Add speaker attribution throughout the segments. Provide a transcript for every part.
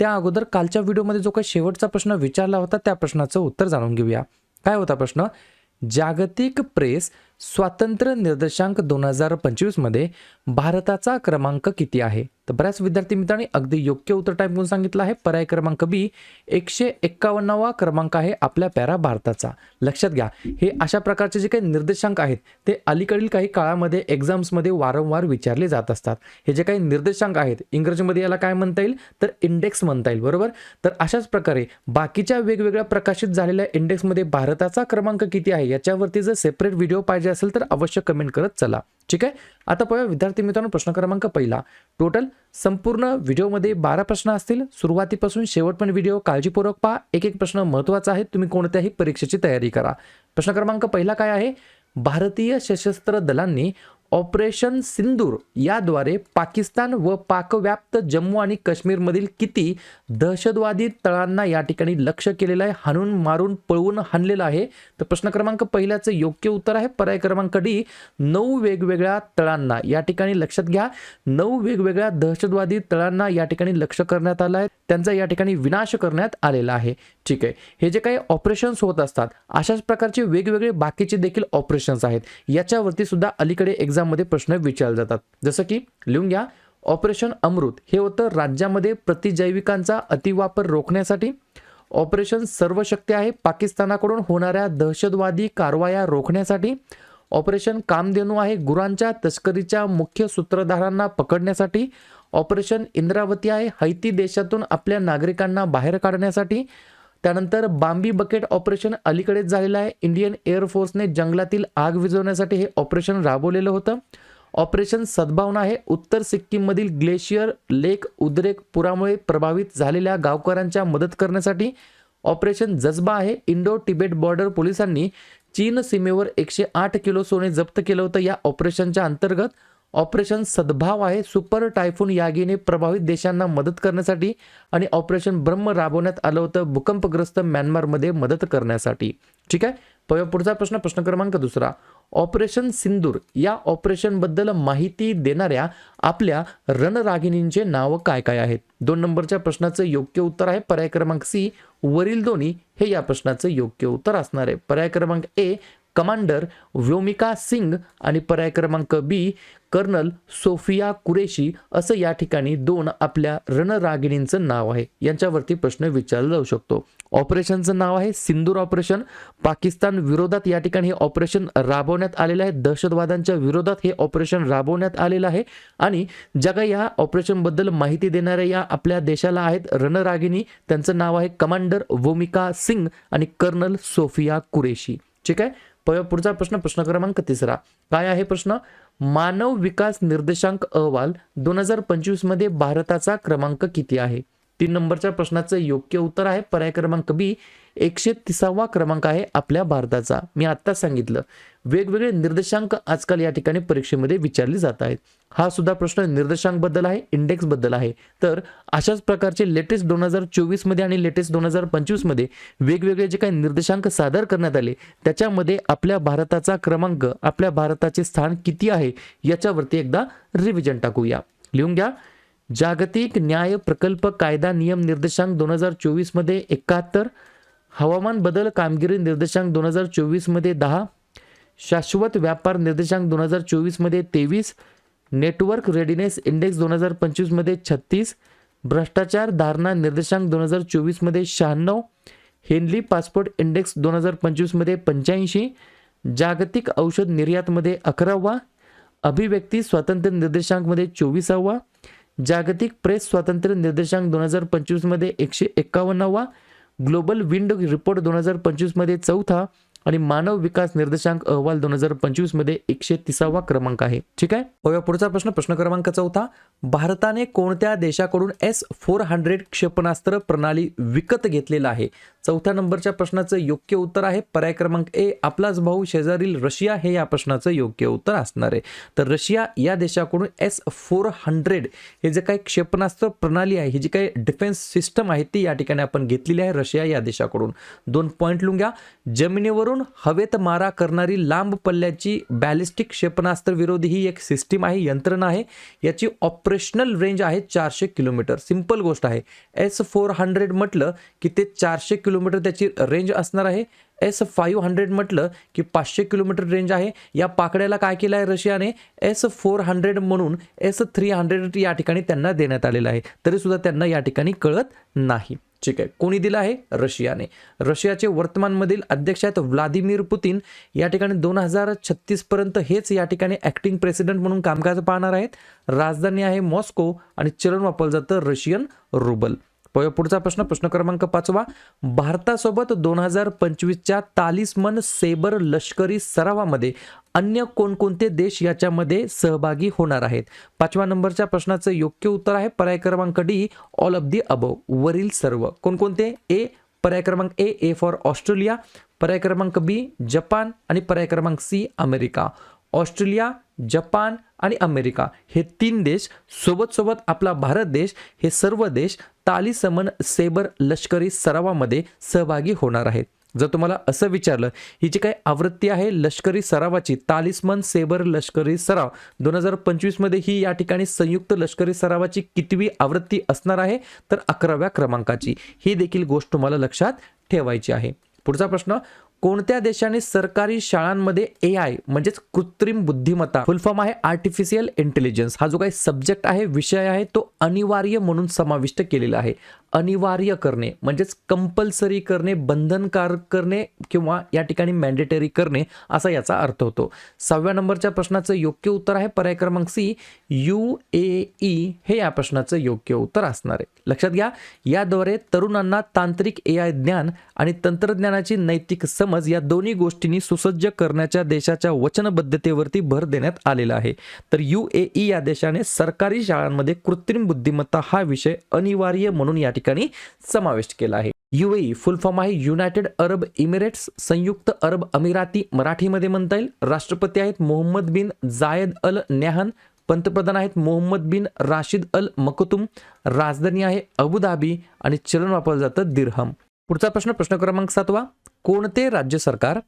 Speaker 1: त्या अगोदर कालच्या व्हिडिओमध्ये जो काही शेवटचा प्रश्न विचारला होता त्या प्रश्नाचं उत्तर जाणून घेऊया. काय होता प्रश्न? जागतिक प्रेस स्वातंत्र्य निर्देशांक दोन हजार पंचवीसमध्ये भारताचा क्रमांक किती आहे? तर बऱ्याच विद्यार्थी मित्रांनी अगदी योग्य उत्तर टाईप करून सांगितलं आहे. पर्याय क्रमांक बी एकशे एक्कावन्नावा क्रमांक आहे आपल्या पॅरा भारताचा. लक्षात घ्या हे अशा प्रकारचे जे काही निर्देशांक आहेत ते अलीकडील काही काळामध्ये एक्झाम्समध्ये वारंवार विचारले जात असतात. हे जे काही निर्देशांक आहेत इंग्रजीमध्ये याला काय म्हणता येईल? तर इंडेक्स म्हणता येईल बरोबर? तर अशाच प्रकारे बाकीच्या वेगवेगळ्या प्रकाशित झालेल्या इंडेक्समध्ये भारताचा क्रमांक किती आहे? याच्यावरती जर सेपरेट व्हिडिओ पाहिजे असेल तर अवश्य कमेंट करत चला. ठीक आहे? आता पाहूया विद्यार्थी मित्रांनो प्रश्न क्रमांक पहिला. टोटल संपूर्ण व्हिडिओमध्ये बारा प्रश्न असतील. सुरुवातीपासून शेवटपर्यंत व्हिडिओ काळजीपूर्वक पहा. एक एक प्रश्न महत्त्वाचा आहे तुम्ही कोणत्याही परीक्षेची तयारी करा. प्रश्न क्रमांक पहिला काय आहे? भारतीय सशस्त्र दलांनी ऑपरेशन सिंदूर याद्वारे पाकिस्तान व पाकव्याप्त जम्मू आणि काश्मीरमधील किती दहशतवादी तळांना या ठिकाणी लक्ष केलेलं आहे हाणून मारून पळवून हाणलेलं आहे? तर प्रश्न क्रमांक पहिल्याचं योग्य उत्तर आहे. पर्याय क्रमांक डी नऊ वेगवेगळ्या तळांना या ठिकाणी लक्षात घ्या. नऊ वेगवेगळ्या दहशतवादी तळांना या ठिकाणी लक्ष करण्यात आलं आहे. त्यांचा या ठिकाणी विनाश करण्यात आलेला आहे. ठीक आहे. हे जे काही ऑपरेशन्स होत असतात अशाच प्रकारचे वेगवेगळे बाकीचे देखील ऑपरेशन्स आहेत. याच्यावरती सुद्धा अलीकडे एक्झाममध्ये प्रश्न विचारले जातात. जसं की लिहून घ्या ऑपरेशन अमृत हे होतं राज्यामध्ये प्रतिजैविकांचा अतिवापर रोखण्यासाठी. ऑपरेशन सर्व शक्य आहे पाकिस्तानाकडून होणाऱ्या दहशतवादी कारवाया रोखण्यासाठी. ऑपरेशन कामधेनू आहे गुरांच्या तस्करीच्या मुख्य सूत्रधारांना पकडण्यासाठी. ऑपरेशन इंद्रावती आहे हैती देशातून आपल्या नागरिकांना बाहेर काढण्यासाठी. त्यानंतर बांबी बकेट ऑपरेशन अलीकडेच झालेलं आहे. इंडियन एअरफोर्सने जंगलातील आग विझवण्यासाठी हे ऑपरेशन राबवलेलं होतं. ऑपरेशन सद्भावना आहे उत्तर सिक्कीममधील ग्लेशियर लेक उद्रेक पुरामुळे प्रभावित झालेल्या गावकऱ्यांच्या मदत करण्यासाठी ऑपरेशन जज्बा आहे. इंडो तिबेट बॉर्डर पोलिसांनी चीन सीमेवर एकशे आठ किलो सोने जप्त केलं होतं. या ऑपरेशनच्या अंतर्गत ऑपरेशन सद्भाव आहे. सुपर टायफून यागीने प्रभावित देशांना मदत करण्यासाठी आणि ऑपरेशन ब्रह्म राबवण्यात आलं होतं भूकंपग्रस्त म्यानमारमध्ये मदत करण्यासाठी. ठीक आहे? पुढचा प्रश्न प्रश्न क्रमांक दुसरा. ऑपरेशन सिंदूर या ऑपरेशनबद्दल माहिती देणाऱ्या आपल्या रणरागिणींचे नावं काय काय आहेत? दोन नंबरच्या प्रश्नाचं योग्य उत्तर आहे. पर्याय क्रमांक सी वरील दोन्ही हे या प्रश्नाचं योग्य उत्तर असणार आहे. पर्याय क्रमांक ए कमांडर व्योमिका सिंग आणि पर्याय क्रमांक बी कर्नल सोफिया कुरेशी असं या ठिकाणी दोन आपल्या रणरागिणींचं नाव आहे. यांच्यावरती प्रश्न विचारला जाऊ शकतो. ऑपरेशनचं नाव आहे सिंदूर ऑपरेशन. पाकिस्तान विरोधात या ठिकाणी हे ऑपरेशन राबवण्यात आलेलं आहे. दहशतवाद्यांच्या विरोधात हे ऑपरेशन राबवण्यात आलेलं आहे. आणि ज्या काही या ऑपरेशनबद्दल माहिती देणाऱ्या या आपल्या देशाला आहेत रणरागिणी त्यांचं नाव आहे कमांडर वोमिका सिंग आणि कर्नल सोफिया कुरेशी. ठीक आहे? पुढचा प्रश्न प्रश्न क्रमांक तिसरा. काय आहे प्रश्न? मानव विकास निर्देशांक अहवाल दोन हजार पंचवीसमध्ये भारताचा क्रमांक किती आहे? तीन नंबरच्या प्रश्नाचं योग्य उत्तर आहे. पर्याय क्रमांक बी एकशे तिसावा क्रमांक आहे आपल्या भारताचा. मी आत्ताच सांगितलं. वेगवेगळे निर्देशांक आजकाल या ठिकाणी परीक्षेमध्ये विचारले जात आहेत. हा सुद्धा प्रश्न निर्देशांकबद्दल आहे इंडेक्सबद्दल आहे. तर अशाच प्रकारचे लेटेस्ट दोन हजार चोवीसमध्ये आणि लेटेस्ट दोन हजार पंचवीसमध्ये वेगवेगळे जे काही निर्देशांक सादर करण्यात आले त्याच्यामध्ये आपल्या भारताचा क्रमांक आपल्या भारताचे स्थान किती आहे याच्यावरती एकदा रिव्हिजन टाकूया. लिहून घ्या. जागतिक न्याय प्रकल्प कायदा नियम निर्देशांक दोन हजार चोवीसमध्ये एकाहत्तर हवामान बदल कामगिरी निर्देशांक दोन हजार चोवीसमध्ये दहा शाश्वत व्यापार निर्देशांक दोन हजार चोवीसमध्ये तेवीस नेटवर्क रेडिनेस इंडेक्स दोन हजार पंचवीसमध्ये छत्तीस भ्रष्टाचार धारणा निर्देशांक दोन हजार चोवीसमध्ये शहाण्णव हेनली पासपोर्ट इंडेक्स दोन हजार पंचवीसमध्ये पंच्याऐंशी जागतिक औषध निर्यातमध्ये अकरावा अभिव्यक्ती स्वातंत्र्य निर्देशांकमध्ये चोवीसावा जागतिक प्रेस स्वातंत्र्य निर्देशांक दोन हजार पंचवीसमध्ये एकशे एक्कावन्नावा ग्लोबल विंड रिपोर्ट दोन हजार पंचवीसमध्ये चौथा आणि मानव विकास निर्देशांक अहवाल दोन हजार पंचवीसमध्ये एकशे तिसावा क्रमांक आहे. ठीक आहे? पुढचा प्रश्न. प्रश्न क्रमांक चौथा. भारताने कोणत्या देशाकडून एस फोर हंड्रेड क्षेपणास्त्र प्रणाली विकत घेतलेला आहे? चौथ्या नंबरच्या प्रश्नाचं योग्य उत्तर आहे. पर्याय क्रमांक ए आपलाच भाऊ शेजारील रशिया हे या प्रश्नाचं योग्य उत्तर असणार आहे. तर रशिया या देशाकडून एस फोर हंड्रेड हे जे काही क्षेपणास्त्र प्रणाली आहे ही जी काही डिफेन्स सिस्टम आहे ती या ठिकाणी आपण घेतलेली आहे रशिया या देशाकडून. दोन पॉईंट लिहून घ्या जमिनीवरून हवेत मारा करणारी लांब पल्ल्याची बॅलिस्टिक क्षेपणास्त्र विरोधी ही एक सिस्टीम आहे यंत्रणा आहे. याची ऑपरेशनल रेंज आहे चारशे किलोमीटर. सिंपल गोष्ट आहे. एस फोर हंड्रेड म्हटलं की ते चारशे किलोमीटर त्याची रेंज असणार आहे. एस फाईव्ह हंड्रेड म्हटलं की पाचशे किलोमीटर रेंज आहे. या पाकड्याला काय केलं आहे रशियाने? एस फोर हंड्रेड म्हणून एस थ्री हंड्रेड या ठिकाणी त्यांना देण्यात आलेलं आहे. तरीसुद्धा त्यांना या ठिकाणी कळत नाही. ठीक आहे. कोणी दिलं आहे? रशियाने. रशियाचे वर्तमानमधील अध्यक्ष आहेत व्लादिमीर पुतीन. या ठिकाणी दोन हजार छत्तीसपर्यंत हेच या ठिकाणी ॲक्टिंग प्रेसिडेंट म्हणून कामकाज पाहणार आहेत. राजधानी आहे मॉस्को आणि चलन वापरलं जातं रशियन रुबल. पुढचा प्रश्न प्रश्न क्रमांक पाचवा. भारतासोबत दोन हजार पंचवीसच्या तालिस्मन सेबर लष्करी सरावामध्ये अन्य कोणकोणते देश याच्यामध्ये सहभागी होणार आहेत? पाचव्या नंबरच्या प्रश्नाचं योग्य उत्तर आहे पर्याय क्रमांक D all of the above. वरील सर्व. कोणकोणते? ए पर्याय क्रमांक ए ए फॉर ऑस्ट्रेलिया. पर्याय क्रमांक बी जपान. आणि पर्याय क्रमांक सी अमेरिका. ऑस्ट्रेलिया जपान आणि अमेरिका हे तीन देश सोबत सोबत आपला भारत देश हे सर्व देश तालिसमन सेबर लष्करी सरावामध्ये सहभागी होणार आहेत. जर तुम्हाला असं विचारलं ही जी काही आवृत्ती आहे लष्करी सरावाची तालिस्मन सेबर लष्करी सराव दोन हजार पंचवीसमध्ये ही या ठिकाणी संयुक्त लष्करी सरावाची कितवी आवृत्ती असणार आहे? तर अकराव्या क्रमांकाची. ही देखील गोष्ट तुम्हाला लक्षात ठेवायची आहे. पुढचा प्रश्न कोणत्या देशाने सरकारी शाळांमध्ये ए आय म्हणजेच कृत्रिम बुद्धिमत्ता फुल फॉर्म आहे आर्टिफिशियल इंटेलिजन्स हा जो काही सब्जेक्ट आहे विषय आहे तो अनिवार्य म्हणून समाविष्ट केलेला आहे. अनिवार्य करणे म्हणजेच कंपल्सरी करणे बंधनकारक करणे किंवा या ठिकाणी मॅन्डेटरी करणे असा याचा अर्थ होतो. सहाव्या नंबरच्या प्रश्नाचं योग्य उत्तर आहे पर्याय क्रमांक सी. यू ए ई हे या प्रश्नाचं योग्य उत्तर असणार आहे. लक्षात घ्या याद्वारे तरुणांना तांत्रिक ए आय ज्ञान आणि तंत्रज्ञानाची नैतिक समज या दोन्ही गोष्टींनी सुसज्ज करण्याच्या देशाच्या वचनबद्धतेवरती भर देण्यात आलेला आहे. तर यू ए ई या देशाने सरकारी शाळांमध्ये कृत्रिम बुद्धिमत्ता हा विषय अनिवार्य म्हणून या ठिकाणी समाविष्ट केला आहे. युएई फुल फॉर्म आहे युनायटेड अरब इमिरेट्स संयुक्त अरब अमिराती मराठीमध्ये म्हणता येईल. राष्ट्रपती आहेत मोहम्मद बिन जायद अल न्याहन पंतप्रधान आहेत मोहम्मद बिन राशिद अल मकुतुम राजधानी आहे अबुधाबी आणि चलन वापरलं जातं दिरहम. पुढचा प्रश्न प्रश्न क्रमांक सातवा. कोणते राज्य सरकार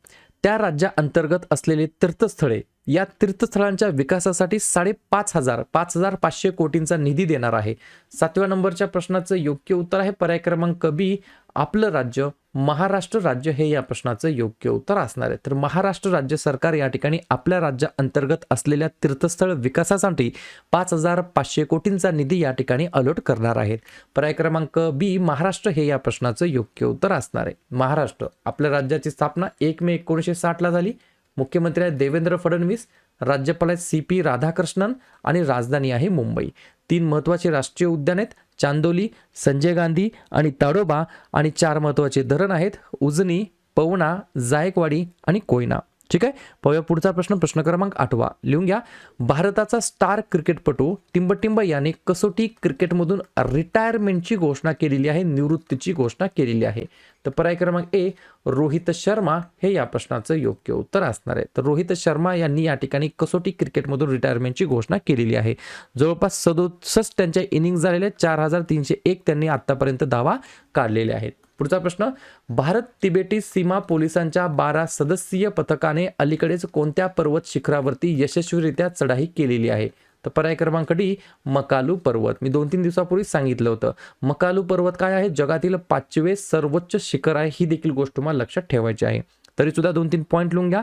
Speaker 1: त्या राज्याअंतर्गत असलेले तीर्थस्थळे या तीर्थस्थळांच्या विकासासाठी साडेपाच हजार पाच हजार पाचशे कोटींचा निधी देणार आहे? सातव्या नंबरच्या प्रश्नाचं योग्य उत्तर आहे पर्याय क्रमांक बी आपलं राज्य. महाराष्ट्र राज्य हे या प्रश्नाचं योग्य उत्तर असणार आहे. तर महाराष्ट्र राज्य सरकार या ठिकाणी आपल्या राज्या अंतर्गत असलेल्या तीर्थस्थळ विकासासाठी पाच हजार पाचशे कोटींचा निधी या ठिकाणी अलॉट करणार आहेत. पर्याय क्रमांक बी महाराष्ट्र हे या प्रश्नाचं योग्य उत्तर असणार आहे. महाराष्ट्र आपल्या राज्याची स्थापना एक मे एकोणीसशे साठला झाली. मुख्यमंत्री आहेत देवेंद्र फडणवीस राज्यपाल आहेत सी पी राधाकृष्णन आणि राजधानी आहे मुंबई. तीन महत्त्वाचे राष्ट्रीय उद्यान आहेत. चांदोली संजय गांधी आणि ताडोबा आणि चार महत्त्वाचे धरण आहेत. उजनी पवना जायकवाडी आणि कोयना. ठीक आहे? पाहूया पुढचा प्रश्न. प्रश्न क्रमांक आठवा. लिहून घ्या. भारताचा स्टार क्रिकेटपटू टिंबटिंब याने कसोटी क्रिकेटमधून रिटायरमेंटची घोषणा केलेली आहे निवृत्तीची घोषणा केलेली आहे. तर पर्याय क्रमांक ए रोहित शर्मा हे या प्रश्नाचं योग्य उत्तर असणार आहे. तर रोहित शर्मा यांनी या ठिकाणी कसोटी क्रिकेटमधून रिटायरमेंटची घोषणा केलेली आहे. जवळपास सदोसष्ट त्यांच्या इनिंग झालेल्या चार हजार तीनशे एक त्यांनी आतापर्यंत दावा काढलेले आहेत. पुढचा प्रश्न भारत तिबेटी सीमा पोलिसांच्या बारा सदस्यीय पथकाने अलीकडेच कोणत्या पर्वत शिखरावरती यशस्वीरित्या चढाई केलेली आहे? तर पर्याय क्रमांक डी मकालू पर्वत. मी दोन तीन दिवसापूर्वी सांगितलं होतं. मकालू पर्वत काय आहे? जगातील पाचवे सर्वोच्च शिखर आहे ही देखील गोष्ट तुम्हाला लक्षात ठेवायची आहे. तरी सुद्धा दोन तीन पॉईंट लिहून घ्या.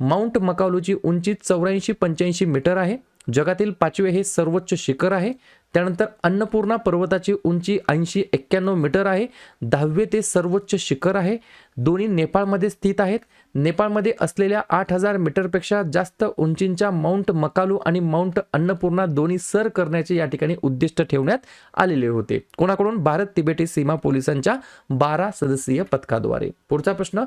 Speaker 1: माउंट मकालूची उंची चौऱ्याऐंशी पंच्याऐंशी मीटर आहे. जगातील पाचवे हे सर्वोच्च शिखर आहे. त्यानंतर अन्नपूर्णा पर्वताची उंची ऐंशी एक्क्याण्णव मीटर आहे. दहावे ते सर्वोच्च शिखर आहे. दोन्ही नेपाळमध्ये स्थित आहेत. नेपाळमध्ये असलेल्या आठ हजार मीटरपेक्षा जास्त उंचींच्या माउंट मकालू आणि माउंट अन्नपूर्णा दोन्ही सर करण्याचे या ठिकाणी उद्दिष्ट ठेवण्यात आलेले होते. कोणाकडून? भारत तिबेटी सीमा पोलिसांच्या बारा सदस्यीय पथकाद्वारे. पुढचा प्रश्न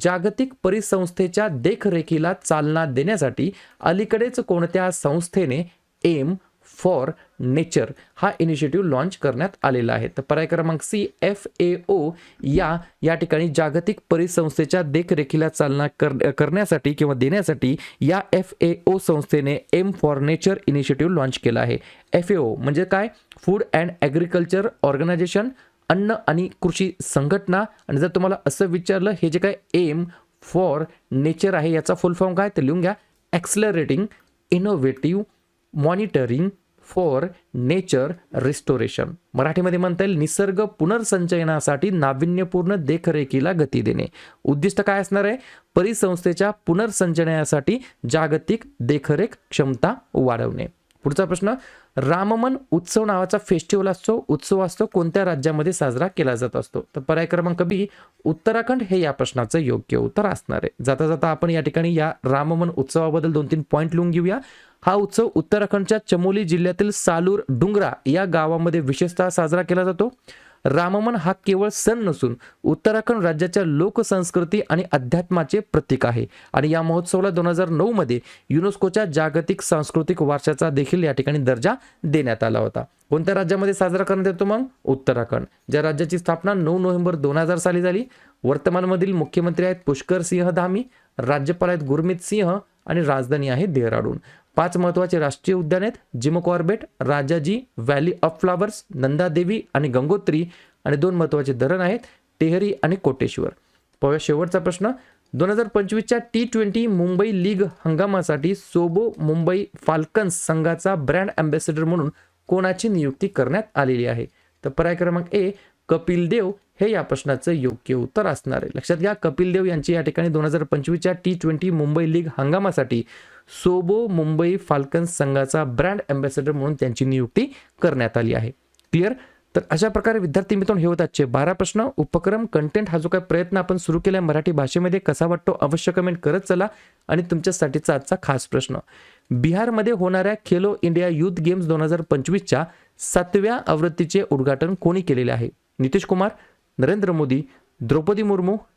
Speaker 1: जागतिक परिसंस्थेच्या देखरेखीला चालना देण्यासाठी अलीकडेच कोणत्या संस्थेने एम फॉर नेचर हा इनिशिएटिव्ह लॉन्च करण्यात आलेला आहे. तर पर्याय क्रमांक सी एफ ए ओ या या ठिकाणी जागतिक परिसंस्थेच्या देखरेखीला चालना कर करण्यासाठी किंवा देण्यासाठी या एफ ए ओ संस्थेने M for nature initiative launch केला आहे. एफ ए ओ म्हणजे काय? फूड अँड ॲग्रिकल्चर ऑर्गनायझेशन अन्न आणि कृषी संघटना. आणि जर तुम्हाला असं विचारलं हे जे काय एम फॉर नेचर आहे याचा फुल फॉर्म काय? तर लिहून घ्या. Accelerating innovative monitoring for nature restoration मराठीमध्ये म्हणता येईल निसर्ग पुनर्संचयनासाठी नाविन्यपूर्ण देखरेखीला गती देणे. उद्दिष्ट काय असणार आहे? परिसंस्थेच्या पुनर्संचयनासाठी जागतिक देखरेख क्षमता वाढवणे. पुढचा प्रश्न राममन उत्सव नावाचा फेस्टिवल असतो. उत्सव असतो कोणत्या राज्यामध्ये साजरा केला जात असतो? तर पर्याय क्रमांक बी उत्तराखंड हे या प्रश्नाचं योग्य उत्तर असणार आहे. जाता जाता आपण या ठिकाणी या राममन उत्सवाबद्दल दोन तीन पॉईंट लिहून घेऊया. हा उत्सव उत्तराखंडच्या चमोली जिल्ह्यातील सालूर डुंगरा या गावामध्ये विशेषतः साजरा केला जातो. राममन हा केवळ सण नसून उत्तराखंड राज्याच्या लोकसंस्कृती आणि अध्यात्माचे प्रतीक आहे आणि या महोत्सवाला दोन हजार नऊ मध्ये युनेस्कोच्या जागतिक सांस्कृतिक वारशाचा देखील या ठिकाणी दर्जा देण्यात आला होता. कोणत्या राज्यामध्ये साजरा करण्यात येतो मग? उत्तराखंड. ज्या राज्याची स्थापना नऊ नोव्हेंबर दोन हजार साली झाली वर्तमानमधील मुख्यमंत्री आहेत पुष्कर सिंह धामी राज्यपाल आहेत गुरमीत सिंह आणि राजधानी आहे देहराडून. पाच महत्त्वाचे राष्ट्रीय उद्यान आहेत. Jim Corbett Rajaji valley of flowers Nanda Devi आणि गंगोत्री आणि दोन महत्त्वाचे धरण आहेत टेहरी आणि कोटेश्वर. पाहूया शेवटचा प्रश्न. दोन हजार पंचवीसच्या टी ट्वेंटी मुंबई लीग हंगामासाठी सोबो मुंबई फाल्कन्स संघाचा ब्रँड अँबॅसेडर म्हणून कोणाची नियुक्ती करण्यात आलेली आहे? तर पर्याय क्रमांक ए कपिल देव. हे या प्रश्नाचं योग्य उत्तर असणार आहे. लक्षात घ्या कपिल देव यांची या ठिकाणी दोन हजार पंचवीसच्या टी ट्वेंटी मुंबई लीग हंगामासाठी सोबो मुंबई फाल्कन्स संघाचा ब्रँड अँबॅसेडर म्हणून त्यांची नियुक्ती करण्यात आली आहे. क्लिअर? तर अशा प्रकारे विद्यार्थी मित्रांनो हे होत आजचे बारा प्रश्न. उपक्रम कंटेंट हा जो काही प्रयत्न आपण सुरू केला मराठी भाषेमध्ये कसा वाटतो अवश्य कमेंट करत चला. आणि तुमच्यासाठीचा आजचा खास प्रश्न. बिहारमध्ये होणाऱ्या खेलो इंडिया युथ गेम्स दोन हजार पंचवीसच्या सातव्या आवृत्तीचे उद्घाटन कोणी केलेले आहे? नितीश कुमार नरेंद्र मोदी द्रौपदी मुर्मू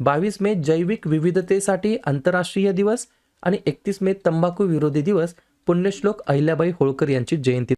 Speaker 1: बावीस मे जैविक विविधतेसाठी आंतरराष्ट्रीय दिवस आणि एकतीस मे तंबाखू विरोधी दिवस पुण्यश्लोक अहिल्याबाई होळकर यांची जयंती.